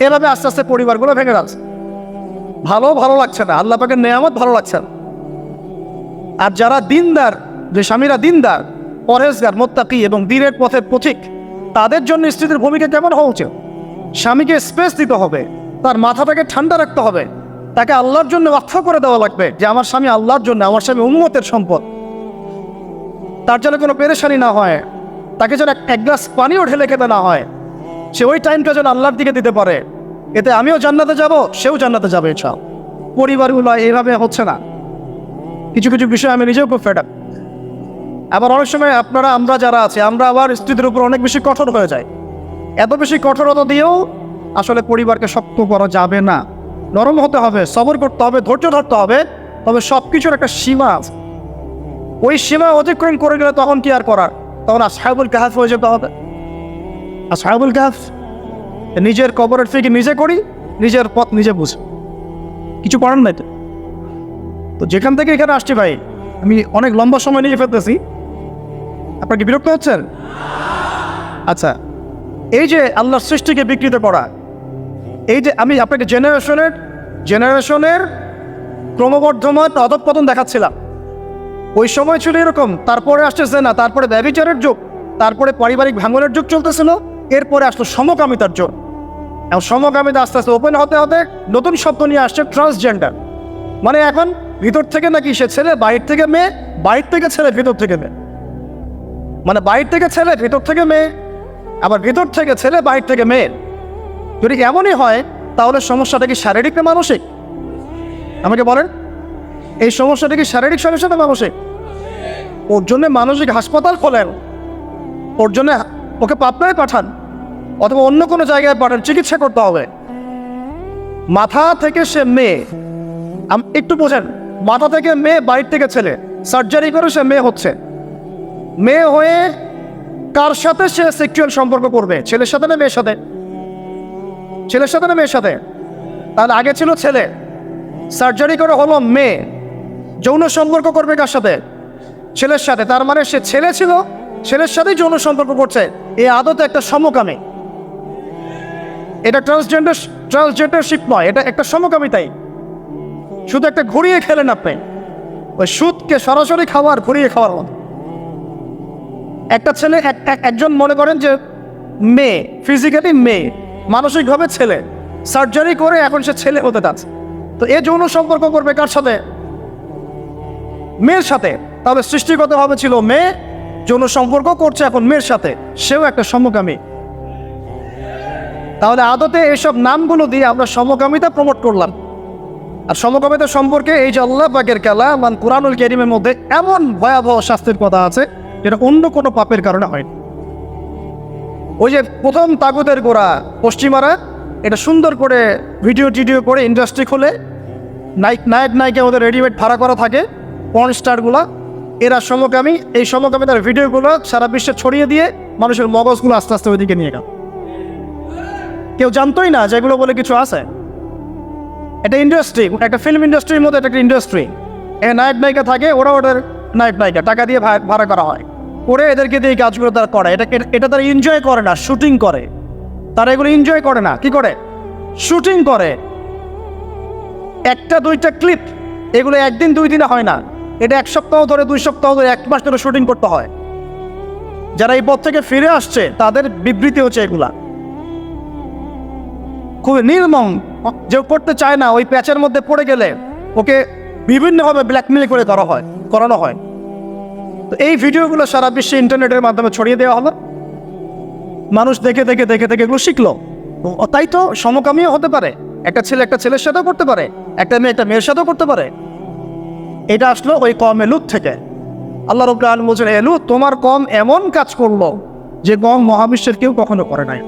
এভাবে আস্তে আস্তে পরিবারগুলো ভেঙে যাচ্ছে ভালো ভালো লাগছে না। আল্লাহ পাকের নেয়ামত ভালো লাগছে না। আর যারা দিনদার, যে স্বামীরা দিনদার পরেশগার মোত্তাকি এবং দিনের পথের পথিক, তাদের জন্য স্ত্রীদের ভূমিকা কেমন হওয়া উচিত? স্বামীকে স্পেস দিতে হবে, তার মাথাটাকে ঠান্ডা রাখতে হবে, তাকে আল্লাহর জন্য ওয়াক্ফ করে দেওয়া লাগবে যে, আমার স্বামী আল্লাহর জন্য, আমার স্বামী উন্মতের সম্পদ। তার যেন কোনো পেরেশানি না হয়, তাকে যেন এক- এক গ্লাস পানিও ঢেলে খেতে না হয়। সে ওই টাইমটা যেন আল্লাহর দিকে দিতে পারে। এতে আমিও জান্নাতে যাব, সেও জান্নাতে যাবে চাও পরিবারগুলো এইভাবে হচ্ছে না। কিছু কিছু বিষয় আমি নিজেও খুব ফেড আবার অনেক সময় আপনারা, আমরা যারা আছে, আমরা আবার স্ত্রীদের উপর অনেক বেশি কঠোর হয়ে যাই। এত বেশি কঠোরতা দিয়েও আসলে পরিবারকে শক্ত করা যাবে না। নরম হতে হবে, সবর করতে হবে, ধৈর্য ধরতে হবে, তবে সব কিছুর একটা সীমা আছে। ওই সীমা অতিক্রম করে গেলে তখন কি আর করার? তখন আর আসহাবুল কাহাফ হয়ে যেতে হবে। আর আসহাবুল কাহাফ নিজের কবরের ফিকে নিজে করি, নিজের পথ নিজে বুঝি। কিছু করার নাই তো। তো যেখান থেকে এখানে আসছি ভাই, আমি অনেক লম্বা সময় নিয়ে ফেলতেছি। আপনার কি বিরক্ত হচ্ছেন? আচ্ছা এই যে আল্লাহর সৃষ্টিকে বিকৃত করা, এই যে আমি আপনাকে জেনারেশনের জেনারেশনের ক্রমবর্ধমান অধপতন দেখাচ্ছিলাম। ওই সময় ছিল এরকম, তারপরে আসতেছে না তারপরে ব্যবিচারের যুগ, তারপরে পারিবারিক ভাঙনের যুগ চলতেছিল, এরপরে আসলো সমকামিতার যুগ। এবং সমকামিতা আস্তে আস্তে ওপেন হতে হতে নতুন শব্দ নিয়ে আসছে ট্রান্সজেন্ডার মানে এখন ভিতর থেকে নাকি সে ছেলে বাইর থেকে মেয়ে বাইর থেকে ছেলে, ভিতর থেকে মেয়ে। মানে বাইর থেকে ছেলে, ভিতর থেকে মেয়ে, আবার ভিতর থেকে ছেলে বাইর থেকে মেয়ে। যদি এমনই হয়, তাহলে সমস্যাটা কি শারীরিক না মানসিক? আমাকে বলেন। এই সমস্যাটা কি শারীরিক সমস্যা না মানসিক? ওর জন্য মানসিক হাসপাতাল খোলেন। ওর জন্য ওকে পাবনায় পাঠান। অথবা অন্য কোনো জায়গায় পাঠান, চিকিৎসা করতে হবে। মাথা থেকে সে মেয়ে একটু বোঝেন, মাথা থেকে মেয়ে বাইর থেকে ছেলে সার্জারি করে সে মেয়ে হচ্ছে। মেয়ে হয়ে কার সাথে সে সেক্সুয়াল সম্পর্ক করবে? ছেলের সাথে না মেয়ের সাথে? ছেলের সাথে না মেয়ের সাথে? তাহলে আগে ছিল ছেলে। সার্জারি করে হলো মেয়ে। যৌন সম্পর্ক করবে কার সাথে? ছেলের সাথে। তার মানে সে ছেলে ছিল, ছেলের সাথেই যৌন সম্পর্ক করছে। এই আদতে একটা সমকামী। এটা ট্রান্সজেন্ডার ট্রান্সজেন্ডারশিপ নয়, এটা একটা সমকামিতাই। শুধু একটা ঘুরিয়ে খেলেন আপনি। ওই সুদকে সরাসরি খাওয়ার ঘুরিয়ে খাওয়ার মতো। একটা ছেলে, এক- এক- একজন মনে করেন যে মেয়ে ফিজিক্যালি মেয়ে, মানসিকভাবে ছেলে। সার্জারি করে এখন সে ছেলে হতে যাচ্ছে তো এ যৌন সম্পর্ক করবে কার সাথে? মেয়ের সাথে। তাহলে সৃষ্টিগতভাবে ছিল মেয়ে, যৌন সম্পর্ক করছে এখন মেয়ের সাথে। সেও একটা সমকামী। তাহলে আদতে এসব নামগুলো দিয়ে আমরা সমকামিতা প্রমোট করলাম। আর সমকামিতা সম্পর্কে এই যে আল্লাহ পাকের খেলা মান কোরআনুল কেরিমের মধ্যে এমন ভয়াবহ শাস্তির কথা আছে, যেটা অন্য কোনো পাপের কারণে হয়নি। ওই যে প্রথম তাগুদের গোড়া, পশ্চিমারা, এটা সুন্দর করে ভিডিও টিডিও করে ইন্ডাস্ট্রি খুলে নায়ক নায়ক নায়িকা ওদের রেডিমেড ভাড়া করা থাকে পর্ন স্টারগুলা এরা সমকামী, এই সমকামিতার ভিডিওগুলো সারা বিশ্বে ছড়িয়ে দিয়ে মানুষের মগজগুলো আস্তে আস্তে ওইদিকে নিয়ে গেল। কেউ জানতোই না যেগুলো বলে কিছু আছে। এটা ইন্ডাস্ট্রি একটা ফিল্ম ইন্ডাস্ট্রির মধ্যে এটা একটা ইন্ডাস্ট্রি এ নায়ক নায়িকা থাকে ওরা ওদের নায়ক নায়িকা, টাকা দিয়ে ভাড়া করা হয়। করে এদেরকে দিয়ে কাজগুলো তারা করে। এটা- এটা তারা এনজয় করে না শুটিং করে। তারা এগুলো এনজয় করে না। কি করে? শুটিং করে। একটা, দুইটা ক্লিপ এগুলো একদিন, দুই দিনে হয় না। এটা এক সপ্তাহ ধরে, দুই সপ্তাহ ধরে, এক মাস ধরে শুটিং করতে হয়। যারা এই পথ থেকে ফিরে আসছে, তাদের বিবৃতি হচ্ছে এগুলা। খুবই নির্মম, যে করতে চায় না, ওই প্যাচের মধ্যে পড়ে গেলে ওকে বিভিন্নভাবে ব্ল্যাকমেল করে করা হয়, করানো হয়। তো এই ভিডিওগুলো সারা বিশ্বে ইন্টারনেটের মাধ্যমে ছড়িয়ে দেওয়া হলো। মানুষ দেখে দেখে দেখে দেখে এগুলো শিখলো। তাই তো সমকামীও হতে পারে। একটা ছেলে একটা ছেলের সাথেও করতে পারে, একটা মেয়ে একটা মেয়ের সাথেও করতে পারে। এটা আসলো ওই কম এলুত থেকে। আল্লাহ রবুল্লা বলছেন এলু তোমার কম এমন কাজ করল, যে কম মহাবিশ্বের কেউ কখনো করে নাই।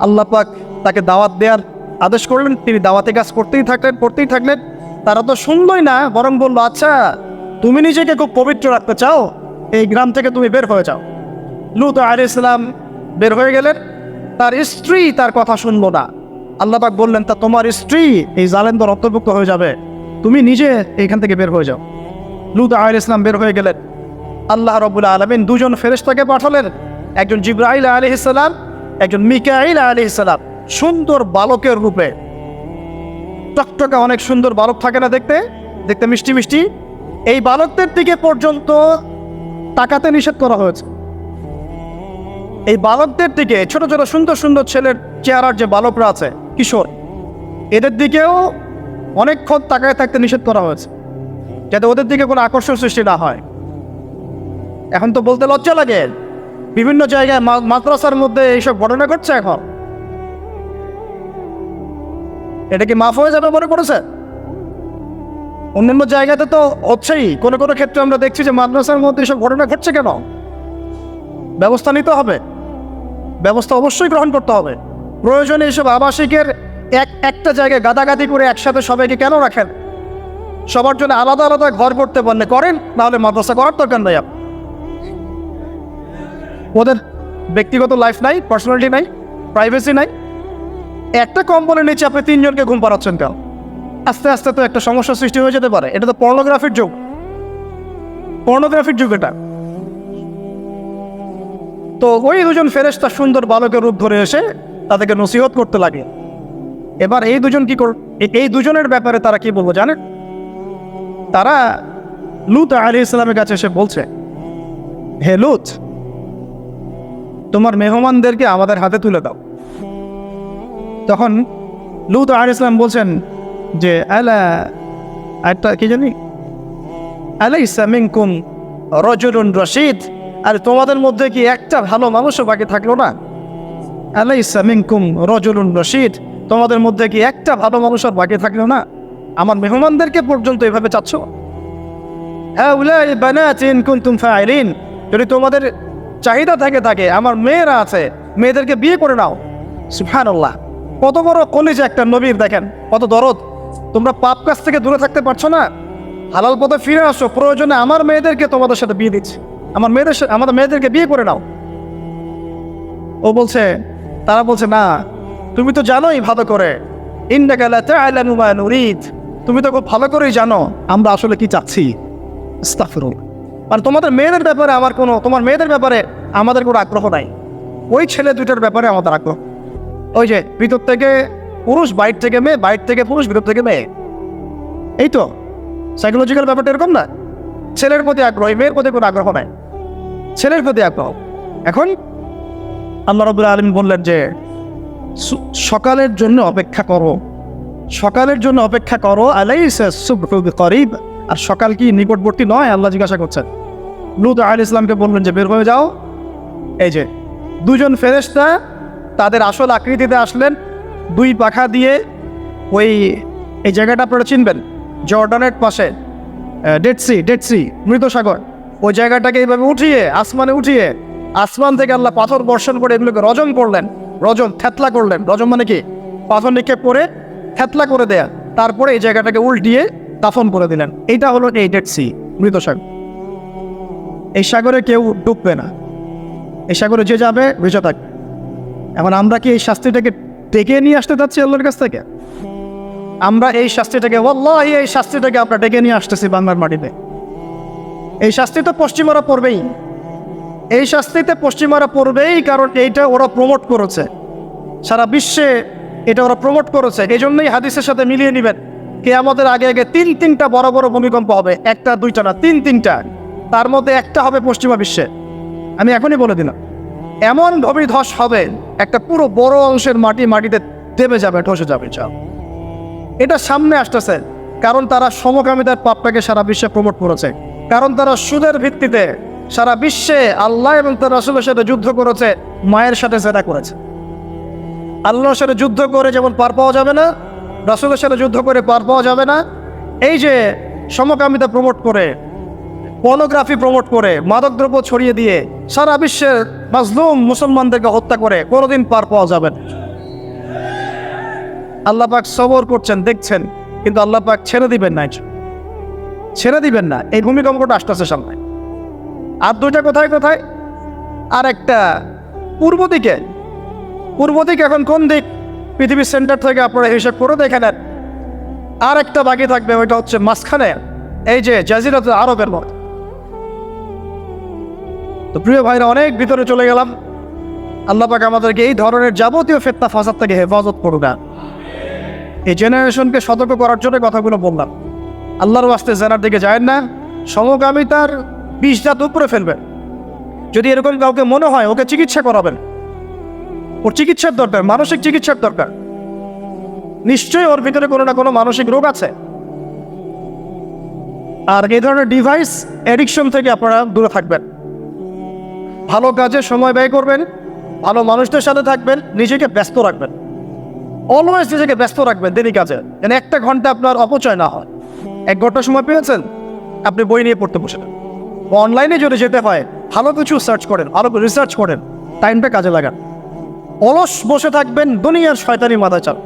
আল্লাহ পাক তাকে দাওয়াত দেওয়ার আদেশ করলেন। তিনি দাওয়াতে কাজ করতেই থাকলেন করতেই থাকলেন। তারা তো শুনলই না, বরং বলল আচ্ছা তুমি নিজেকে খুব পবিত্র রাখতে চাও? এই গ্রাম থেকে তুমি বের হয়ে যাও। লুত আল ইসলাম বের হয়ে গেলেন। তার স্ত্রী তার কথা শুনলো না। আল্লাহ পাক বললেন, তা তোমার স্ত্রী এই জালেন্দর অন্তর্ভুক্ত হয়ে যাবে। তুমি নিজে এইখান থেকে বের হয়ে যাও। লুত আল ইসলাম বের হয়ে গেলেন। আল্লাহ রবুল্লা আলমিন দুজন ফেরেশতাকে পাঠালেন। একজন জিব্রাইল আলি ইসলাম একজন মিকাইল আলি ইসলাম সুন্দর বালকের রূপে। টকটকা অনেক সুন্দর বালক থাকে না দেখতে? দেখতে মিষ্টি মিষ্টি। এই বালকদের দিকে পর্যন্ত তাকাতে নিষেধ করা হয়েছে। এই বালকদের দিকে ছোট ছোট সুন্দর সুন্দর ছেলের চেহারার যে বালকরা আছে, কিশোর, এদের দিকেও অনেকক্ষণ তাকায় থাকতে নিষেধ করা হয়েছে, যাতে ওদের দিকে কোনো আকর্ষণ সৃষ্টি না হয়। এখন তো বলতে লজ্জা লাগে। বিভিন্ন জায়গায় মাদ্রাসার মধ্যে এইসব ঘটনা ঘটছে এখন? এটা কি মাফ হয়ে যাবে মনে করেছে অন্যান্য জায়গাতে তো হচ্ছেই। কোনো কোনো ক্ষেত্রে আমরা দেখছি যে মাদ্রাসার মধ্যে এসব ঘটনা ঘটছে কেন? ব্যবস্থা নিতে হবে। ব্যবস্থা অবশ্যই গ্রহণ করতে হবে। প্রয়োজনে এসব আবাসিকের এক একটা জায়গায় গাদাগাদি করে একসাথে সবাইকে কেন রাখেন? সবার জন্য আলাদা আলাদা ঘর করতে পারলে করেন? নাহলে মাদ্রাসা করার দরকার নাই আপনার। ওদের ব্যক্তিগত লাইফ নাই পার্সোনালিটি নাই প্রাইভেসি নাই। একটা কম্বলের নিচে আপনি তিনজনকে ঘুম পাড়াচ্ছেন কেন? আস্তে আস্তে তো একটা সমস্যা সৃষ্টি হয়ে যেতে পারে। এটা তো পর্নোগ্রাফির যুগ। পর্নোগ্রাফির যুগ এটা। তো ওই দুজন ফেরেশতা সুন্দর বালকের রূপ ধরে এসে তাদেরকে নসিহত করতে লাগে। এবার এই দুজন কি কর এই দুজনের ব্যাপারে তারা কি বলব জানেন? তারা লুত আলী ইসলামের কাছে এসে বলছে, হে লুত তোমার মেহমানদেরকে আমাদের হাতে তুলে দাও। তখন লুত আর ইসলাম বলছেন যে, আলা একটা কি জানি? আলাই সামিংকুম রজুলুন রশিদ। আর, তোমাদের মধ্যে কি একটা ভালো মানুষও বাকি থাকল না? আলাই সামিংকুম রজুলুন রশিদ। তোমাদের মধ্যে কি একটা ভালো মানুষ আর বাকি থাকল না? আমার মেহমানদেরকে পর্যন্ত এভাবে চাচ্ছ? হ্যাঁ উলাই বানাতিন কুনতুম ফাইলিন। যদি তোমাদের চাহিদা থাকে থাকে, আমার মেয়েরা আছে, মেয়েদেরকে বিয়ে করে নাও। সুবহানাল্লাহ। কত বড় কলিজা একটা নবীর, দেখেন, কত দরদ। তোমরা পাপ কাছ থেকে দূরে থাকতে পারছ না? হালাল পথে ফিরে আসো, প্রয়োজনে আমার মেয়েদেরকে তোমাদের সাথে বিয়ে দিচ্ছে। আমার মেয়েদের আমাদের মেয়েদেরকে বিয়ে করে নাও। ও বলছে, তারা বলছে, না, তুমি তো জানোই ভালো করে। তুমি তো খুব ভালো করেই জানো আমরা আসলে কি চাচ্ছি। আস্তাগফিরুল্লাহ। মানে তোমাদের মেয়েদের ব্যাপারে আমার কোনো, তোমার মেয়েদের ব্যাপারে আমাদের কোনো আগ্রহ নাই। ওই ছেলে দুইটার ব্যাপারে আমাদের আগ্রহ। ওই যে ভিতর থেকে পুরুষ, বাইর থেকে মেয়ে, বাইর থেকে পুরুষ, ভিতর থেকে মেয়ে। এই তো সাইকোলজিক্যাল ব্যাপারটা এরকম না। ছেলের প্রতি আগ্রহ, মেয়ের প্রতি কোনো আগ্রহ নাই। ছেলের প্রতি আগ্রহ। এখন আল্লাহ রবুল্লা আলম বললেন যে সকালের জন্য অপেক্ষা করো। সকালের জন্য অপেক্ষা করো আলাই করিব আর সকাল কি নিকটবর্তী নয়? আল্লাহ জিজ্ঞাসা করছেন। লুত আল ইসলামকে বললেন যে, বের হয়ে যাও। এই যে, দুজন ফেরেশতা তাদের আসল আকৃতিতে আসলেন। দুই পাখা দিয়ে ওই, এই জায়গাটা আপনারা চিনবেন। জর্ডানের পাশে ডেড সি ডেড সি মৃত সাগর। ওই জায়গাটাকে এইভাবে উঠিয়ে, আসমানে উঠিয়ে, আসমান থেকে আল্লাহ পাথর বর্ষণ করে এগুলোকে রজম করলেন। রজম থ্যাতলা করলেন। রজম মানে কি? পাথর নিক্ষেপ করে থ্যাতলা করে দেয়া। তারপরে এই জায়গাটাকে উল্টিয়ে দাফন করে দিলেন। এইটা হলো এই ডেড সি মৃত সাগর। এই সাগরে কেউ ডুববে না। এই সাগরে যে যাবে, বেঁচে থাকবে। এখন আমরা কি এই শাস্তিটাকে ডেকে নিয়ে আসতে চাচ্ছি আল্লাহর কাছ থেকে? আমরা এই শাস্তিটাকে ওল্লাহি এই শাস্তিটাকে আমরা ডেকে নিয়ে আসতেছি বাংলার মাটিতে। এই শাস্তি তো পশ্চিমারা পড়বেই। এই শাস্তিতে পশ্চিমারা পড়বেই কারণ এইটা ওরা প্রমোট করেছে। সারা বিশ্বে এটা ওরা প্রমোট করেছে। এই জন্যই হাদিসের সাথে মিলিয়ে নেবেন। কে আমাদের আগে আগে তিন তিনটা বড় বড় ভূমিকম্প হবে। একটা, দুইটা না, তিন তিনটা। তার মধ্যে একটা হবে পশ্চিমা বিশ্বে। আমি এখনই বলে দিলাম। এমন ধস হবে, একটা পুরো বড় অংশের মাটি মাটিতে দেবে যাবে ধসে যাবে চাও এটা সামনে আসতেছে, কারণ তারা সমকামিতার পাপটাকে সারা বিশ্বে প্রমোট করেছে। কারণ তারা সুদের ভিত্তিতে সারা বিশ্বে আল্লাহ এবং তার রাসুলের সাথে যুদ্ধ করেছে, মায়ের সাথে সেটা করেছে। আল্লাহর সাথে যুদ্ধ করে যেমন পার পাওয়া যাবে না রাসুলের সাথে যুদ্ধ করে পার পাওয়া যাবে না। এই যে সমকামিতা প্রমোট করে পর্নোগ্রাফি প্রমোট করে মাদকদ্রব্য ছড়িয়ে দিয়ে সারা বিশ্বের মাজলুম মুসলমানদেরকে হত্যা করে কোনোদিন পার পাওয়া যাবে না। আল্লাহ পাক সবর করছেন, দেখছেন, কিন্তু আল্লাহ পাক ছেড়ে দিবেন না ছেড়ে দিবেন না, এই ভূমিকম্পটা আসতেছে সামনে। আর দুইটা কোথায় কোথায় আর একটা পূর্ব দিকে, পূর্ব দিক এখন কোন দিক? পৃথিবীর সেন্টার থেকে আপনারা হিসাব করে দেখে নেন। আর একটা বাকি থাকবে, ওইটা হচ্ছে মাঝখানে। এই যে জাজিরাত আরবের মত। তো প্রিয় ভাইরা, অনেক ভিতরে চলে গেলাম। আল্লাহ আমাদেরকে এই ধরনের যাবতীয় ফেতনা ফাসাদ থেকে হেফাজত করুক না। এই জেনারেশনকে সতর্ক করার জন্য কথাগুলো বললাম। আল্লাহর ওয়াস্তে জেনার দিকে যায় না, সমকামিতার বিষ জাত উপরে ফেলবেন। যদি এরকম কাউকে মনে হয়, ওকে চিকিৎসা করাবেন। ওর চিকিৎসার দরকার, মানসিক চিকিৎসার দরকার। নিশ্চয়ই ওর ভিতরে কোনো না কোনো মানসিক রোগ আছে। আর এই ধরনের ডিভাইস অ্যাডিকশন থেকে আপনারা দূরে থাকবেন। ভালো কাজে সময় ব্যয় করবেন, ভালো মানুষদের সাথে থাকবেন, নিজেকে ব্যস্ত রাখবেন। অলওয়েজ নিজেকে ব্যস্ত রাখবেন দেরি কাজে, যেন একটা ঘণ্টা আপনার অপচয় না হয়। এক ঘণ্টা সময় পেয়েছেন, আপনি বই নিয়ে পড়তে বসে অনলাইনে যদি যেতে হয়, ভালো কিছু সার্চ করেন, ভালো রিসার্চ করেন টাইমটা কাজে লাগান। অলস বসে থাকবেন দুনিয়ার শয়তানি মাথা চাল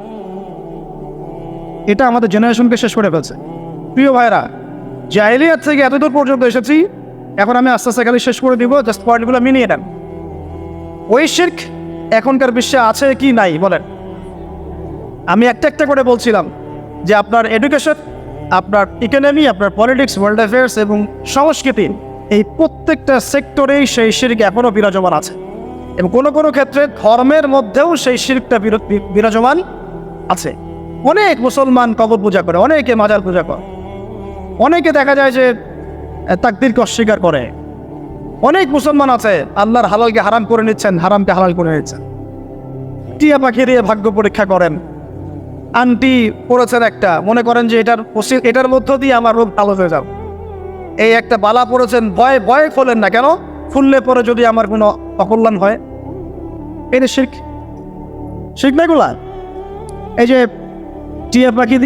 এটা আমাদের জেনারেশনকে শেষ করে ফেলছে। প্রিয় ভাইরা জাহিলিয়াত থেকে এতদূর পর্যন্ত এসেছি, এখন আমি আস্তে আস্তে খালি শেষ করে দিব জাস্ট পয়েন্টগুলো মিনিয়ে নেন। ওই শির্ক এখনকার বিশ্বে আছে কি নাই, বলেন। আমি একটা একটা করে বলছিলাম যে আপনার এডুকেশন আপনার ইকোনমি আপনার পলিটিক্স ওয়ার্ল্ড অ্যাফেয়ার্স এবং সংস্কৃতি, এই প্রত্যেকটা সেক্টরেই সেই শির্ক এখনও বিরাজমান আছে। এবং কোনো কোনো ক্ষেত্রে ধর্মের মধ্যেও সেই শির্কটা বিরাজমান আছে। অনেক মুসলমান কবর পূজা করে, অনেকে মাজার পূজা করে। অনেকে দেখা যায় যে তাকদিরকে অস্বীকার করে। অনেক মুসলমান আছে, আল্লাহর হালালকে হারাম করে নিচ্ছেন, হারামকে হালাল করে নিচ্ছেন। টিয়া পাখি দিয়ে ভাগ্য পরীক্ষা করেন। আন্টি পড়েছেন একটা, মনে করেন যে এটার এটার মধ্য দিয়ে আমার রোগ ভালো হয়ে যাবে। এই একটা বালা পড়েছেন, ভয় ভয় খোলেন না কেন? খুললে পরে যদি আমার কোনো অকল্যাণ হয় এটা শিখ শিখ না এই যে টিয়া পাখি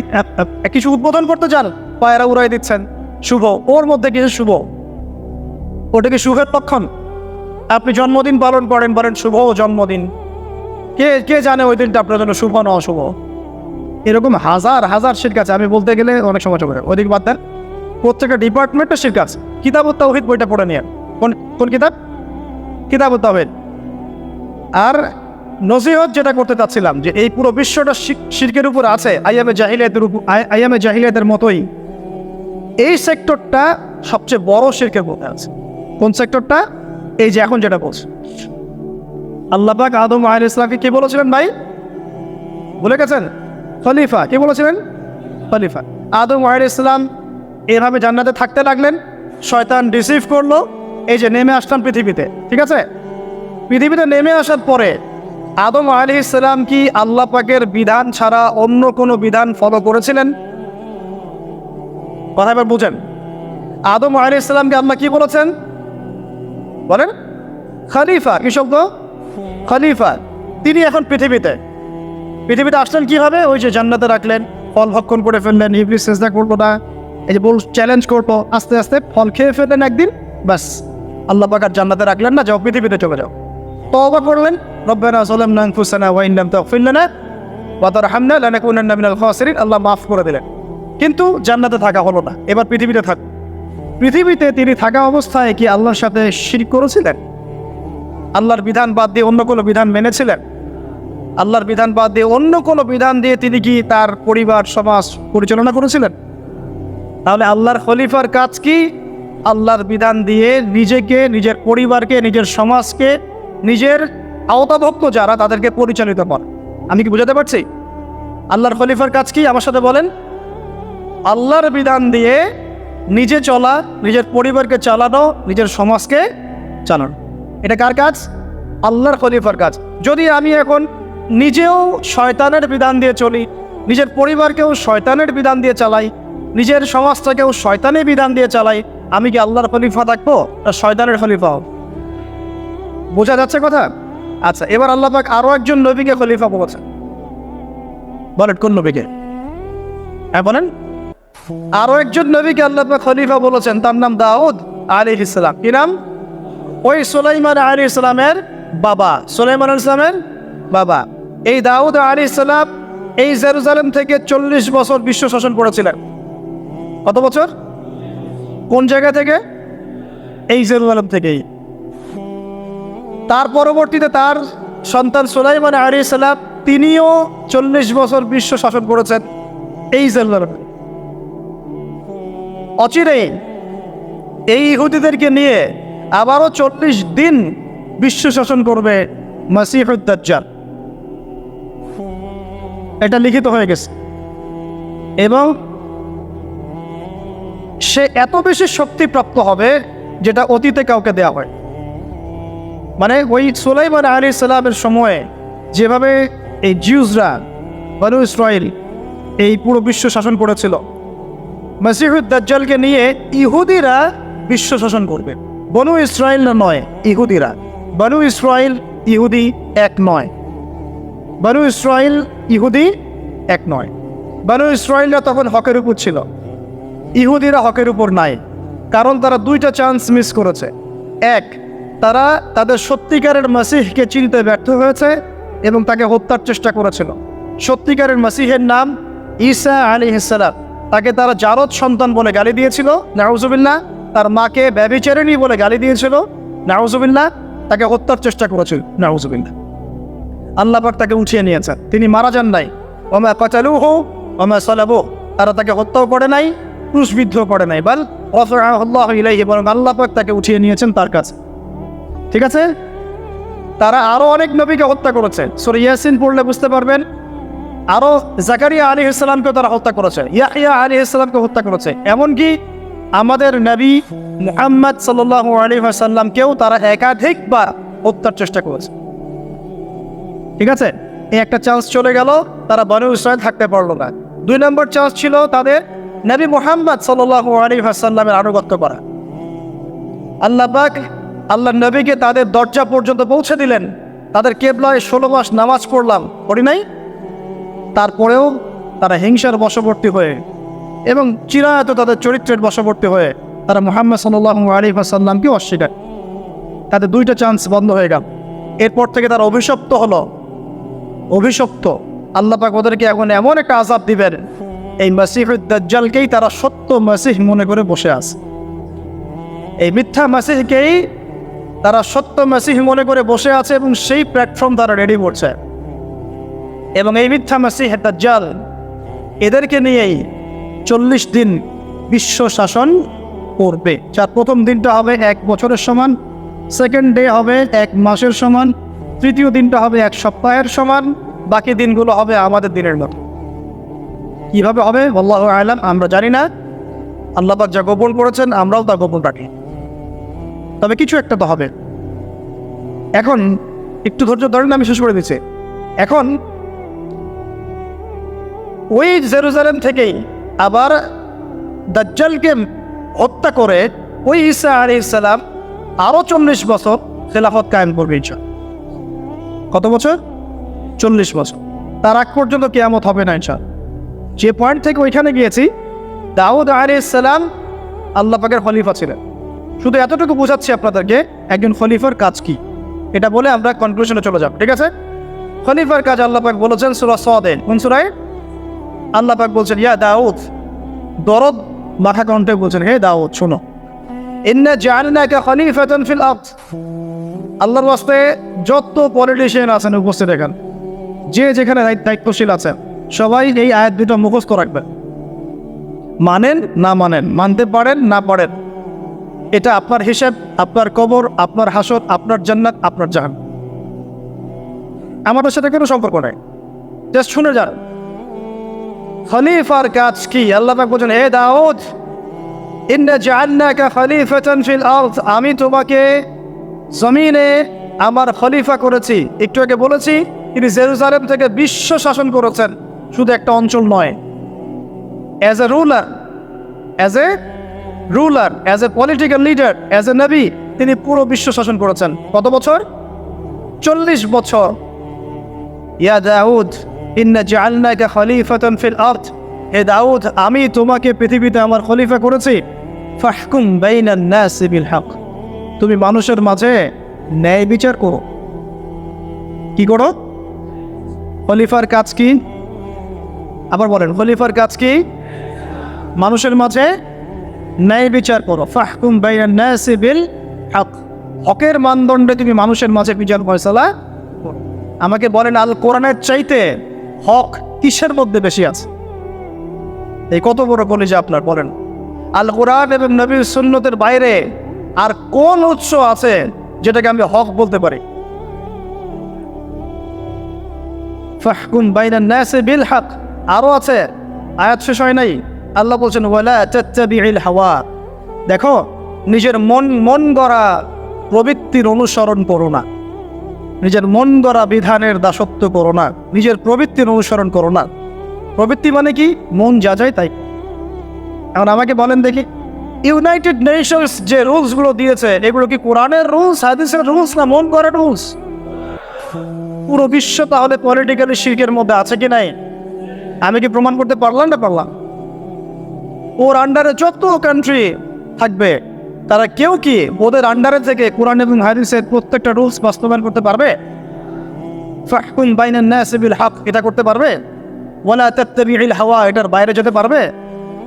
কিছু উদ্বোধন করতে চান, পায়রা উড়াই দিচ্ছেন, শুভ, ওর মধ্যে কিছু শুভ? ওটা কি শুভের লক্ষণ? আপনি জন্মদিন পালন করেন, বলেন শুভ জন্মদিন। কে কে জানে ওই দিনটা আপনার জন্য শুভ না অশুভ? এরকম হাজার হাজার শিল্প আছে। আমি বলতে গেলে অনেক সময় চলে ওদিক বাদ দেন, প্রত্যেকটা ডিপার্টমেন্টের শিল্প আছে। কিতাব তাওহিদ বইটা পড়ে নিয়ে কোন কোন কিতাব? কিতাব তাওহিদ আর নজিহত যেটা করতে চাচ্ছিলাম, যে এই পুরো বিশ্বটা শিরকের উপর আছে, আইয়ামে জাহিলিয়াতের উপর আইয়ামে জাহিলিয়াতের মতোই। এই সেক্টরটা সবচেয়ে বড় শিরকের মধ্যে আছে। কোন সেক্টরটা? এই যে এখন যেটা বলছে। আল্লাহ পাক আদম আহ ইসলামকে কি বলেছিলেন ভাই? ভুলে গেছেন? খলিফা। কি বলেছিলেন? খলিফা। আদম আহ ইসলাম এভাবে জান্নাতে থাকতে লাগলেন, শয়তান রিসিভ করল এই যে নেমে আসলাম পৃথিবীতে, ঠিক আছে? পৃথিবীতে নেমে আসার পরে আদম আলি ইসলাম কি আল্লাহ পাকের বিধান ছাড়া অন্য কোনো বিধান ফলো করেছিলেন? কথা এবার বুঝেন। আদম আলি ইসলামকে আল্লাহ কি বলেছেন? বলেন, খলিফা, কি শব্দ? খলিফা। তিনি এখন পৃথিবীতে। পৃথিবীতে আসলেন কীভাবে ওই যে জান্নাতে রাখলেন, ফল ভক্ষণ করে ফেললেন, ইবলিস চেষ্টা করল না, এই যে বল চ্যালেঞ্জ করতো আস্তে আস্তে ফল খেয়ে ফেললেন একদিন, ব্যাস। আল্লাহ পাক জান্নাতে রাখলেন না, যাও পৃথিবীতে চলে যাও। তওবা করলেন, রব্বানা যালামনা আনফুসানা ওয়া ইন লাম তাগফির লানা ওয়া তারহামনা লানাকুনান্না মিনাল খাসিরিন। আল্লাহ মাফ করে দিলেন। কিন্তু জান্নাতে থাকা হলো না, এবার পৃথিবীতে থাক। পৃথিবীতে তিনি থাকা অবস্থায় কি আল্লাহর সাথে শিরক করেছিলেন? আল্লাহর বিধান বাদ দিয়ে অন্য কোনো বিধান মেনেছিলেন? আল্লাহর বিধান বাদ দিয়ে অন্য কোনো বিধান দিয়ে তিনি কি তার পরিবার, সমাজ পরিচালনা করেছিলেন? তাহলে আল্লাহর খলিফার কাজ কি? আল্লাহর বিধান দিয়ে নিজেকে, নিজের পরিবারকে, নিজের সমাজকে, নিজের আওতাভক্ত যারা, তাদেরকে পরিচালিত করে। আমি কি বুঝাতে পারছি? আল্লাহর খলিফার কাজ কি? আমার সাথে বলেন। আল্লাহর বিধান দিয়ে নিজে চলা, নিজের পরিবারকে চালানো, নিজের সমাজকে চালানো। এটা কার কাজ? আল্লাহর খলিফার কাজ। যদি আমি এখন নিজেও শয়তানের বিধান দিয়ে চলি, নিজের পরিবারকেও শয়তানের বিধান দিয়ে চালাই, নিজের সমাজটাকেও শয়তানের বিধান দিয়ে চালাই আমি কি আল্লাহর খলিফা থাকব না শয়তানের খলিফা? হব বোঝা যাচ্ছে কথা? আচ্ছা এবার আল্লাহ পাক আরও একজন নবীকে খলিফা বলেছেন। বলেন, কোন নবীকে? হ্যাঁ বলেন। আরও একজন নবীকে আল্লাহ পাক খলিফা বলেছেন, তার নাম দাউদ আলী ইসলাম কি নাম? ওই সুলাইমান আলী ইসলামের বাবা। সুলাইমান ইসলামের বাবা। এই দাউদ আলী ইসলাম এই জেরুজালেম থেকে চল্লিশ বছর বিশ্ব শাসন করেছিলেন। কত বছর? কোন জায়গা থেকে? এই জেরুজালেম থেকেই। তার পরবর্তীতে তার সন্তান সুলাইমান আলী ইসলাম তিনিও চল্লিশ বছর বিশ্ব শাসন করেছেন এই জেরুজালেমে। অচিরে এই ইহুদিদেরকে নিয়ে আবারও চল্লিশ দিন বিশ্ব শাসন করবে মাসিহুদ্দাজ্জাল এটা লিখিত হয়ে গেছে। এবং সে এত বেশি শক্তিপ্রাপ্ত হবে যেটা অতীতে কাউকে দেওয়া হয়। মানে ওই সুলাইমান আলী সালামের সময়ে যেভাবে এই জিউজরা বনু ইসরায়েল এই পুরো বিশ্ব শাসন করেছিল, মসিহুদ দাজ্জালকে নিয়ে ইহুদিরা বিশ্ব শাসন করবে। বনু ইসরায়েল না নয়, ইহুদিরা। বনু ইসরায়েল ইহুদি এক নয়। বনু ইসরায়েল ইহুদি এক নয়। বনু ইসরায়েলরা তখন হকের উপর ছিল। ইহুদিরা হকের উপর নাই, কারণ তারা দুইটা চান্স মিস করেছে। এক, তারা তাদের সত্যিকারের মাসিহকে চিনতে ব্যর্থ হয়েছে এবং তাকে হত্যার চেষ্টা করেছিল। সত্যিকারের মাসিহের নাম ঈসা আলী ইসালাম তাকে তারা জারদ সন্তান বলে গালি দিয়েছিল, নাউজুবিল্লাহ। তার মাকে ব্যবিচারিণী বলে গালি দিয়েছিল, নাউজুবিল্লাহ। তাকে হত্যার চেষ্টা করেছিল, নাউজুবিল্লাহ। আল্লাহ পাক তাকে উঠিয়ে নিয়েছেন। তিনি মারা যান নাই। ওমা কচালু হো ওমা সালাবু তারা তাকে হত্যাও করে নাই ক্রুশবিদ্ধ করে নাই, বল ইলাইহি, বরং আল্লাহ পাক তাকে উঠিয়ে নিয়েছেন তার কাছে। ঠিক আছে? তারা আরও অনেক নবীকে হত্যা করেছে। সরি ইয়াসিন পড়লে বুঝতে পারবেন, আরও জাকারিয়া আলী ইসলামকে তারা হত্যা করেছে, ইয়াহিয়া আলী ইসলামকে হত্যা করেছে। এমনকি আমাদের নবী মুহাম্মদ সাল্লাহ আলী সাল্লামকেও তারা একাধিকবার হত্যার চেষ্টা করেছে। ঠিক আছে? এই একটা চান্স চলে গেল, তারা বনু ইসরায়েল থাকতে পারল না। দুই নম্বর চান্স ছিল তাদের নবী মোহাম্মদ সাল্লাহ আলী সাল্লামের আনুগত্য করা। আল্লাহ পাক আল্লাহ নবীকে তাদের দরজা পর্যন্ত পৌঁছে দিলেন। তাদের কেবলায় ষোলো মাস নামাজ পড়লাম, পড়ি নাই? তারপরেও তারা হিংসার বশবর্তী হয়ে এবং চিরায়ত তাদের চরিত্রের বশবর্তী হয়ে তারা মোহাম্মদ সাল্লাহ আলী সাল্লামকে অস্বীকার। তাদের দুইটা চান্স বন্ধ হয়ে গেল। এরপর থেকে তারা অভিশপ্ত হলো। অভিশপ্ত। আল্লাহ পাক ওদেরকে এখন এমন একটা আজাব দিবেন। এই মাসিহুদ্দাজ্জালকেই তারা সত্য মাসিহ মনে করে বসে আছে। এই মিথ্যা মাসিহকেই তারা সত্য মাসিহ মনে করে বসে আছে এবং সেই প্ল্যাটফর্ম তারা রেডি করছে। এবং এই মিথ্যা মাসিহ দাজ্জাল এদেরকে নিয়েই চল্লিশ দিন বিশ্ব শাসন করবে। যার প্রথম দিনটা হবে এক বছরের সমান সেকেন্ড ডে হবে এক মাসের সমান, তৃতীয় দিনটা হবে এক সপ্তাহের সমান, বাকি দিনগুলো হবে আমাদের দিনের মতো। কীভাবে হবে? আল্লাহ আলাম, আমরা জানি না। আল্লাহ পাক যা গোপন করেছেন, আমরাও তা গোপন রাখি। তবে কিছু একটা তো হবে। এখন, একটু ধৈর্য ধরেন, আমি শেষ করে দিচ্ছি। এখন, ওই জেরুজালেম থেকেই আবার দাজ্জালকে হত্যা করে ওই ঈসা আলী ইসালাম আরও চল্লিশ বছর খেলাফত কায়েম করবে ইচ্ছা কত বছর? চল্লিশ বছর। তার আগ পর্যন্ত কেয়ামত হবে না ইনশা যে পয়েন্ট থেকে ওইখানে গিয়েছি, দাউদ আলী ইসালাম আল্লাহ পাকের খলিফা ছিলেন। শুধু এতটুকু বোঝাচ্ছি আপনাদেরকে, একজন খলিফার কাজ কি? এটা বলে আমরা কনক্লুশনে চলে যাব, ঠিক আছে? খলিফার কাজ আল্লাহ পাক বলেছেন সুরা সদে কোন সুরায়? আল্লাহ পাক বলছেন, ইয়া দাউদ, দরদ মাথা কণ্ঠে বলছেন, হে দাউদ, শোনো। ফিল আল্লাহর ওয়াস্তে যত পলিটিশিয়ান আছেন, উপস্থিত এখানে। যে যেখানে দায়িত্বশীল আছেন। সবাই এই আয়াত দুটো মুখস্থ রাখবেন মানেন না মানেন, মানতে পারেন না পারেন, এটা আপনার হিসাব, আপনার কবর, আপনার হাসর, আপনার জান্নাত, আপনার জাহান। আমাদের সাথে কোনো সম্পর্ক নেই। জাস্ট শুনে যান। খলিফার কাজ কি? আল্লাহ পাক বলছেন হে দাউদ, ইন্না জাআলনাকা খলিফাতান ফিল আরদ। আমি তোমাকে জমিনে আমার খলিফা করেছি। একটু আগে বলেছি, তিনি জেরুজালেম থেকে বিশ্ব শাসন করেছেন। শুধু একটা অঞ্চল নয়। As a ruler as a ruler as a political leader as a নবী তিনি পুরো বিশ্ব শাসন করেছেন। কত বছর? চল্লিশ বছর। ইয়া দাউদ, ইন্না জাআলনাকা খলিফাতান ফিল আরদ। হে দাউদ, আমি তোমাকে পৃথিবীতে আমার খলিফা করেছি। ফাহকুম বাইনান নাস বিল হক। তুমি মানুষের মাঝে ন্যায় বিচার করো। কি করো? খলিফার কাজ কি? আবার বলেন, খলিফার কাজ কি? মানুষের মাঝে ন্যায় বিচার করো। ফাহকুম বাইনান নাস বিল হক। হকের মানদণ্ডে তুমি মানুষের মাঝে বিচার ফয়সালা। আমাকে বলেন, আল কোরআনের চাইতে হক কিসের মধ্যে বেশি আছে? এই কত বড় কলেজে আপনার, বলেন। আল কোরআন এবং নবীর সুন্নতের বাইরে আর কোন উৎস আছে যেটাকে আমি হক বলতে পারি? ফাহকুম বাইনান নাসি বিল হক। আরও আছে, আয়াত শেষ হয় নাই। আল্লাহ বলছেন হাওয়া। দেখো, নিজের মন মন গড়া প্রবৃত্তির অনুসরণ করো না। নিজের মন গড়া বিধানের দাসত্ব করো না। নিজের প্রবৃত্তির অনুসরণ করো না। প্রবৃত্তি মানে কি? মন যা যায় তাই। এখন আমাকে বলেন দেখি, ইউনাইটেড নেশনস যে রুলসগুলো দিয়েছে, এগুলো কি কোরআনের রুলস, হাদিসের রুলস না মন গড়া রুলস? পুরো বিশ্ব তাহলে পলিটিক্যালি শিল্পের মধ্যে আছে কি নাই? আমি কি প্রমাণ করতে পারলাম না পারলাম? ওর আন্ডারে যত কান্ট্রি থাকবে, তারা কেউ কি ওদের আন্ডারে থেকে কোরআন এবং হাদিসের প্রত্যেকটা রুলস বাস্তবায়ন করতে পারবে? ফাহকুম বাইনান নাস বিল হক, এটা করতে পারবে? ওয়ালা তাত্তাবিউল হাওয়া, এটার বাইরে যেতে পারবে?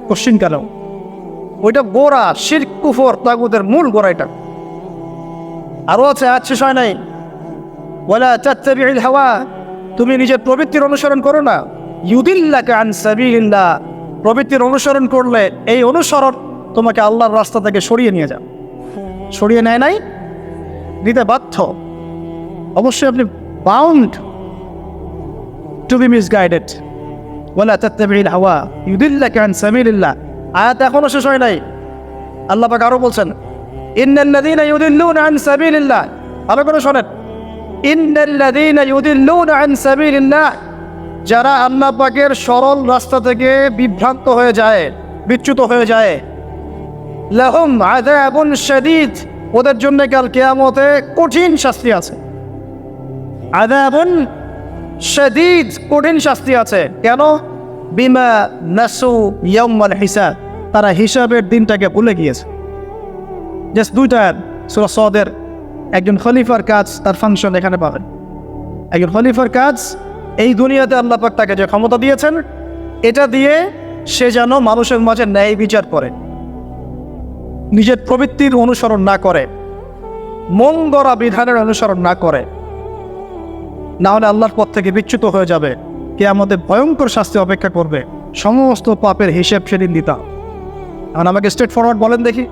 কোশ্চিন কেন? ওইটা গোড়া, শিরক, কুফর তাগুদের মূল গোড়া এটা। আরও আছে আজ শেষ হয় নাই। ওয়ালা তাত্তাবিউল হাওয়া, তুমি নিজের প্রবৃত্তির অনুসরণ করো না। ইউদিল্লাকে আন সাবিলিল্লাহ। প্রবৃত্তির অনুসরণ করলে এই অনুসরণ তোমাকে আল্লাহর রাস্তা থেকে সরিয়ে নিয়ে যাও সরিয়ে নেয় নাই, দিতে বাধ্য। অবশ্যই আপনি বাউন্ড টু বি মিসগাইডেড ওয়ালা তাত্তাবিউল হাওয়া ইউদিল্লাকে আন সাবিলিল্লাহ। আয়াত এখনও শেষ হয় নাই। আল্লাহ পাক আরও বলছেন ইন্নাল্লাযীনা ইউদিল্লুনা আন সাবিলিল্লাহ। ভালো করে শোনেন ইন্নাল্লাযীনা ইউদিল্লুনা আন সাবিলিল্লাহ। যারা আল্লাহ পাকের সরল রাস্তা থেকে বিভ্রান্ত হয়ে যায়, বিচ্যুত হয়ে যায়। লাহুম আযাবুন শাদীদ, ওদের জন্য কাল কেয়ামতে কঠিন শাস্তি আছে। আযাবুন শাদীদ, কঠিন শাস্তি আছে। কেন? বিমা নাসু ইয়াউমাল হিসাব, তারা হিসাবের দিনটাকে ভুলে গিয়েছে। জাস্ট দুইটা সুরা সদের। একজন খলিফার কাজ, তার ফাংশন এখানে পাবেন। একজন খলিফার কাজ এই দুনিয়াতে আল্লাহ পাক তাকে যে ক্ষমতা দিয়েছেন, এটা দিয়ে সে যেন মানুষের মাঝে ন্যায় বিচার করে, নিজের প্রবৃত্তির অনুসরণ না করে মন গড়া বিধানের অনুসরণ না করে, না হলে আল্লাহর পথ থেকে বিচ্যুত হয়ে যাবে, কে আমাদের ভয়ঙ্কর শাস্তি অপেক্ষা করবে, সমস্ত পাপের হিসেব সেদিন দিতাম এখন আমাকে স্ট্রেট ফরওয়ার্ড বলেন দেখি।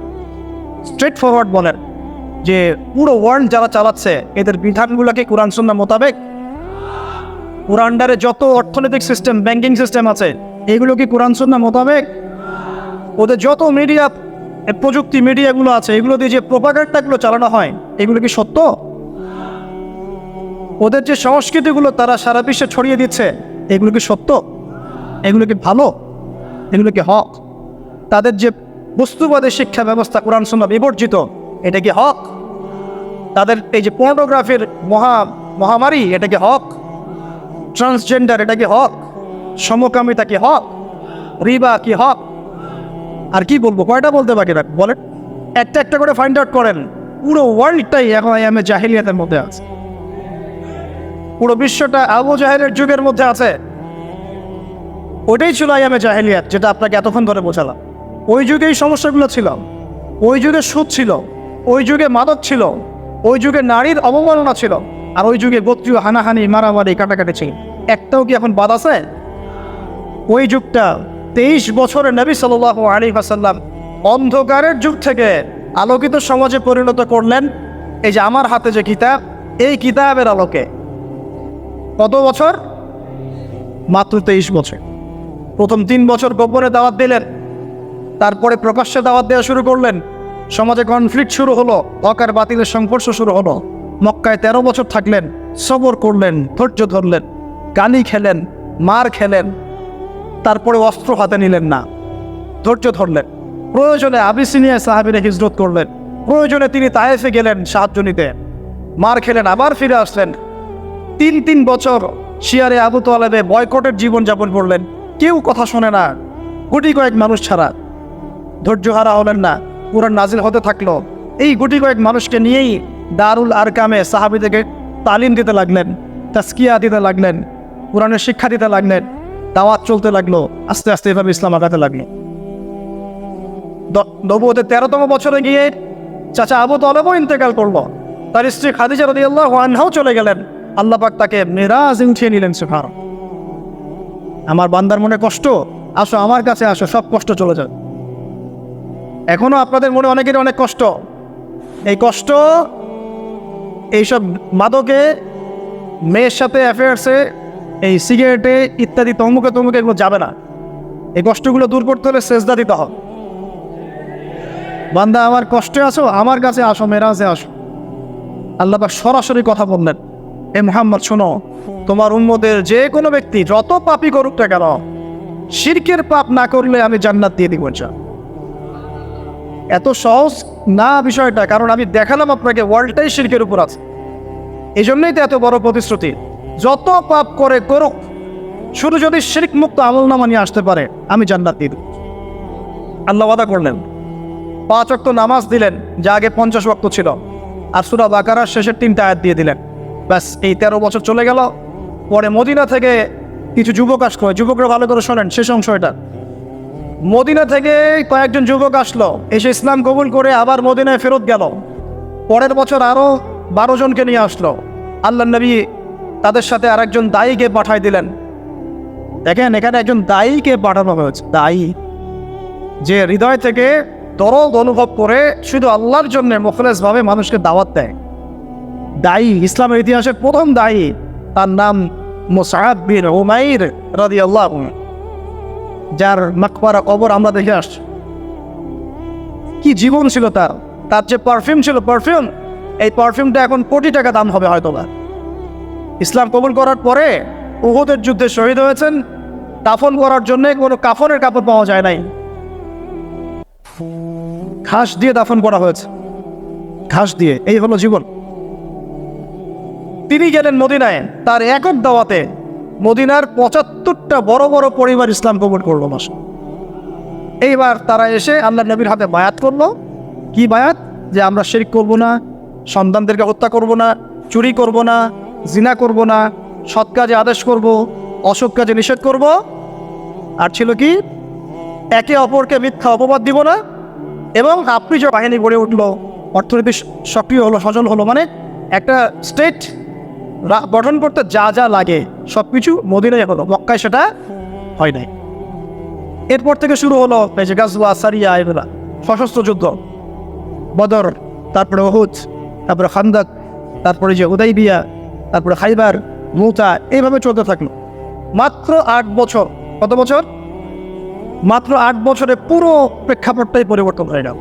স্ট্রেট ফরওয়ার্ড বলেন যে পুরো ওয়ার্ল্ড যারা চালাচ্ছে, এদের বিধানগুলোকে কোরআন সুন্না মোতাবেক ওর যত অর্থনৈতিক সিস্টেম ব্যাংকিং সিস্টেম আছে, এগুলো কি কোরআন সুন্না মোতাবেক? ওদের যত মিডিয়া প্রযুক্তি মিডিয়াগুলো আছে, এগুলো দিয়ে যে প্রোপাগান্ডাগুলো চালানো হয়, এগুলো কি সত্য? ওদের যে সংস্কৃতিগুলো তারা সারা বিশ্বে ছড়িয়ে দিচ্ছে, এগুলো কি সত্য? এগুলো কি ভালো? এগুলো কি হক? তাদের যে বস্তুবাদী শিক্ষা ব্যবস্থা কোরআন সুন্না বিবর্জিত, এটা কি হক? তাদের এই যে পর্নোগ্রাফির মহা, মহামারী, এটা কি হক? ট্রান্সজেন্ডার এটা কি হক, সমকামিতা কি হক, রিবা কি হক, আর কি বলব, কয়টা বলতে বাকি রাখ বলেন। একটা একটা করে ফাইন্ড আউট করেন, পুরো ওয়ার্ল্ডটাই এখন আইএমএ জাহিলিয়াতের মধ্যে আছে। পুরো বিশ্বটা আবু জাহেলের যুগের মধ্যে আছে। ওইটাই ছিল আইএমএ জাহেলিয়াত, যেটা আপনাকে এতক্ষণ ধরে বোঝালাম। ওই যুগে এই সমস্যাগুলো ছিল, ওই যুগে সুদ ছিল, ওই যুগে মাদক ছিল, ওই যুগে নারীর অবমাননা ছিল। আর ওই যুগে গোত্রীয় হানাহানি, মারামারি, কাটাকাটি ছিল। একটাও কি এখন বাদ আছে? ওই যুগটা তেইশ বছরের নবী সাল আলী হাসাল্লাম অন্ধকারের যুগ থেকে আলোকিত সমাজে পরিণত করলেন। এই যে আমার হাতে যে কিতাব, এই কিতাবের আলোকে। কত বছর? মাত্র তেইশ বছর। প্রথম তিন বছর গোপনে দাওয়াত দিলেন। তারপরে প্রকাশ্যে দাওয়াত দেওয়া শুরু করলেন। সমাজে কনফ্লিক্ট শুরু হলো অকার বাতিলের সংঘর্ষ শুরু হলো। মক্কায় তেরো বছর থাকলেন, সবর করলেন, ধৈর্য ধরলেন, গালি খেলেন, মার খেলেন, তারপরে অস্ত্র হাতে নিলেন না। ধৈর্য ধরলেন। প্রয়োজনে আবিসিনিয়া সাহাবিরে হিজরত করলেন। প্রয়োজনে তিনি তায়েফে গেলেন সাহায্য নিতে মার খেলেন, আবার ফিরে আসলেন। তিন তিন বছর শিয়ারে আবু তোয়ালেবে বয়কটের জীবনযাপন করলেন। কেউ কথা শোনে না। গুটি কয়েক মানুষ ছাড়া। ধৈর্য হারা হলেন না। পুরান নাজিল হতে থাকল। এই গুটি কয়েক মানুষকে নিয়েই দারুল আরকামে সাহাবিদেরকে তালিম দিতে লাগলেন তাস্কিয়া দিতে লাগলেন, কোরআনের শিক্ষা দিতে লাগলেন, দাওয়াত চলতে লাগল, আস্তে আস্তে এভাবে ইসলাম আগাতে লাগল। নবুতে তেরোতম বছরে গিয়ে চাচা আবু তলেবও ইন্তেকাল করল। তার স্ত্রী খাদিজা রদি আল্লাহ আনহাও চলে গেলেন। আল্লাহ পাক তাকে মেরাজ উঠিয়ে নিলেন সুফার আমার বান্দার মনে কষ্ট? আসো আমার কাছে আসো, সব কষ্ট চলে যাবে। এখনও আপনাদের মনে অনেকেরই অনেক কষ্ট। এই কষ্ট এইসব মাদকে, মেয়ের সাথে অ্যাফেয়ার্সে এই সিগারেটে ইত্যাদি তমুকে তমুকে এগুলো যাবে না। এই কষ্টগুলো দূর করতে হলে সেজদা দিতে হবে। বান্দা, আমার কষ্টে আসো আমার কাছে আসো, মেরাজে আসো। আল্লাহ সরাসরি কথা বললেন, এ মোহাম্মদ, শোনো, তোমার উন্মদের যে কোনো ব্যক্তি যত পাপই করুক না কেন, শিরকের পাপ না করলে আমি জান্নাত দিয়ে দিব যা এত সহজ না বিষয়টা, কারণ আমি দেখালাম আপনাকে ওয়ার্ল্ডটাই শিরকের উপর আছে। এই জন্যই তো এত বড় প্রতিশ্রুতি। যত পাপ করে করুক, শুধু যদি শিরিক মুক্ত আমল নামা নিয়ে আসতে পারে, আমি জান্নাত দিয়ে আল্লাহ ওয়াদা করলেন। পাঁচ অক্ত নামাজ দিলেন, যা আগে পঞ্চাশ ওয়াক্ত ছিল। আর সুরা বাকারার শেষের তিনটা আয়াত দিয়ে দিলেন। ব্যাস, এই তেরো বছর চলে গেল। পরে মদিনা থেকে কিছু যুবক আসলো। যুবকরা ভালো করে শোনেন, শেষ অংশ এটা। মদিনা থেকে কয়েকজন যুবক আসলো। এসে ইসলাম কবুল করে আবার মদিনায় ফেরত গেল। পরের বছর আরও বারো জনকে নিয়ে আসলো। আল্লাহ নবী তাদের সাথে আরেকজন দায়ীকে পাঠাই দিলেন। দেখেন, এখানে একজন দায়ীকে পাঠানো হয়েছে। দায়ী। যে হৃদয় থেকে দরদ অনুভব করে শুধু আল্লাহর জন্য মুখলেসভাবে মানুষকে দাওয়াত দেয়। দায়ী, ইসলামের ইতিহাসের প্রথম দায়ী। তার নাম মোসাহাব বিন উমাইর রাদি আল্লাহ যার মাকবারা কবর আমরা দেখে আসছি। কি জীবন ছিল তার? তার যে পারফিউম ছিল পারফিউম এই পারফিউমটা এখন কোটি টাকা দাম হবে হয়তো বা। ইসলাম কবুল করার পরে উহুদের যুদ্ধে শহীদ হয়েছেন। দাফন করার জন্য কোনো কাফনের কাপড় পাওয়া যায় নাই। ঘাস দিয়ে দাফন করা হয়েছে। ঘাস দিয়ে, এই হলো জীবন। তিনি গেলেন মদিনায়, তার একক দাওয়াতে মদিনার পঁচাত্তরটা বড় বড় পরিবার ইসলাম কবুল করল মাস। এইবার তারা এসে আল্লাহ নবীর হাতে বায়াত করল। কি বায়াত? যে আমরা শেরিক করব না, সন্তানদেরকে হত্যা করব না, চুরি করব না, জিনা করব না, সৎ কাজে আদেশ করব, অসৎ কাজে নিষেধ করব। আর ছিল কি? একে অপরকে মিথ্যা অপবাদ দিব না। এবং আপনি যে বাহিনী গড়ে উঠল, অর্থনীতি সক্রিয় হলো সজল হলো মানে একটা স্টেট গঠন করতে যা যা লাগে সব কিছু মদিনায় হলো। মক্কায় সেটা হয় নাই। এরপর থেকে শুরু হলো এই যে গাজওয়া, সারিয়া এগুলা সশস্ত্র যুদ্ধ। বদর, তারপরে ওহুদ তারপরে খান্দাক, তারপরে যে উদয়বিয়া তারপরে খাইবার, মুতা, এইভাবে চলতে থাকল। মাত্র আট বছর, কত বছর? মাত্র আট বছরে পুরো প্রেক্ষাপটটাই পরিবর্তন হয়ে গেল।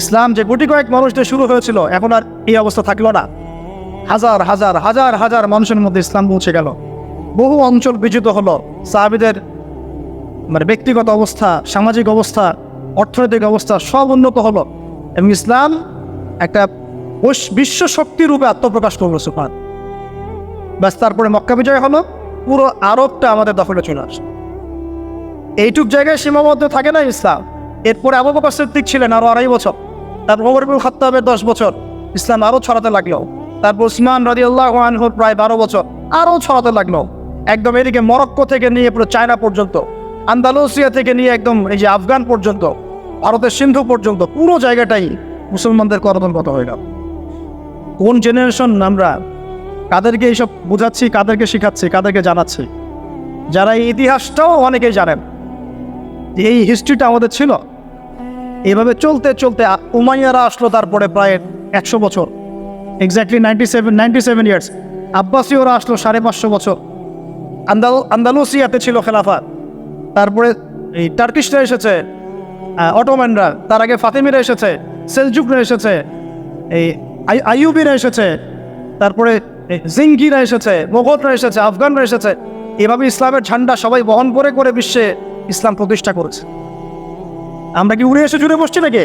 ইসলাম যে গুটি কয়েক মানুষ দিয়ে শুরু হয়েছিল, এখন আর এই অবস্থা থাকল না। হাজার হাজার হাজার হাজার মানুষের মধ্যে ইসলাম পৌঁছে গেল। বহু অঞ্চল বিজিত হলো। সাহাবিদের মানে ব্যক্তিগত অবস্থা, সামাজিক অবস্থা, অর্থনৈতিক অবস্থা সব উন্নত হলো। এবং ইসলাম একটা বিশ্ব শক্তি রূপে আত্মপ্রকাশ করল সুফান ব্যাস, তারপরে মক্কা বিজয় হলো। পুরো আরবটা আমাদের দখলে চলে আসে এইটুক জায়গায় সীমাবদ্ধ থাকে না ইসলাম। এরপরে আবু বকর সিদ্দিক ছিলেন আরও আড়াই বছর। তারপর ওমর খাত্তাবের দশ বছর। ইসলাম আরও ছড়াতে লাগল। তারপর উসমান রাজি আল্লাহ আনহুর প্রায় বারো বছর আরও ছড়াতে লাগল। একদম এদিকে মরক্কো থেকে নিয়ে পুরো চায়না পর্যন্ত, আন্দালুসিয়া থেকে নিয়ে একদম এই যে আফগান পর্যন্ত, ভারতের সিন্ধু পর্যন্ত, পুরো জায়গাটাই মুসলমানদের করতনগত হয়ে গেল। কোন জেনারেশন আমরা কাদেরকে এইসব বোঝাচ্ছি, কাদেরকে শেখাচ্ছি, কাদেরকে জানাচ্ছি? যারা এই ইতিহাসটাও অনেকেই জানেন এই হিস্ট্রিটা আমাদের ছিল। এভাবে চলতে চলতে উমাইয়ারা আসলো তারপরে প্রায় একশো বছর। Exactly ninety seven ninety seven years আব্বাসীয়রা আসলো সাড়ে পাঁচশো বছর। আন্দাল, আন্দালুসিয়াতে ছিল খেলাফা তারপরে এই টার্কিশরা এসেছে অটোম্যানরা তার আগে ফাতেমিরা এসেছে, সেলজুকরা এসেছে, এই আই- আইয়ুবিরা এসেছে, তারপরে জিঙ্গিরা এসেছে, মোগলরা এসেছে, আফগানরা এসেছে। এভাবে ইসলামের ঝান্ডা সবাই বহন করে করে বিশ্বে ইসলাম প্রতিষ্ঠা করেছে। আমরা কি উড়ে এসে জুড়ে বসছি নাকি?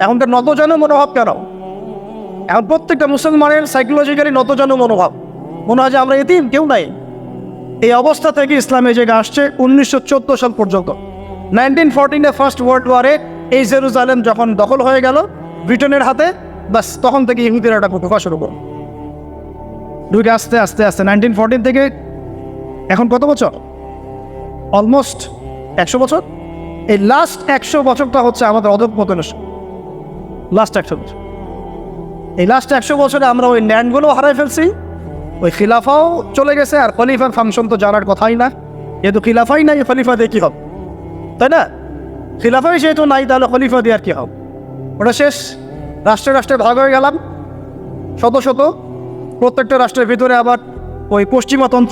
এখনকার নতজন মনোভাব কেন? এখন প্রত্যেকটা মুসলমানের সাইকোলজিক্যালি নতজন মনোভাব। মনে হয় যে আমরা এতিম, কেউ নাই। এই অবস্থা থেকে ইসলাম এই জায়গায় আসছে, উনিশশো চোদ্দ সাল পর্যন্ত। নাইনটিন ফোরটিনে ফার্স্ট ওয়ার্ল্ড ওয়ারে এই জেরুজালেম যখন দখল হয়ে গেল, ব্রিটেনের হাতে বাস তখন থেকে ইহুদিরা এটা ঢোকা শুরু করো ঢুকে আস্তে আস্তে আস্তে, নাইনটিন ফোরটিন থেকে এখন কত বছর? অলমোস্ট একশো বছর? এই লাস্ট একশো বছরটা হচ্ছে আমাদের অধঃপতনের লাস্ট একশো বছর। এই লাস্ট একশো বছরে আমরা ওই ন্যান্ডগুলো হারাই ফেলছি। ওই খিলাফাও চলে গেছে, আর খলিফার ফাংশন তো জানার কথাই না। যেহেতু খিলাফাই নাই, খলিফা দিয়ে কী হবে? তাই না? খিলাফাই যেহেতু নাই, তাহলে খলিফা দিয়ে আর কী হবে? ওটা শেষ। রাষ্ট্রে রাষ্ট্রে ভাগ হয়ে গেলাম। শত শত। প্রত্যেকটা রাষ্ট্রের ভিতরে আবার ওই পশ্চিমা তন্ত্র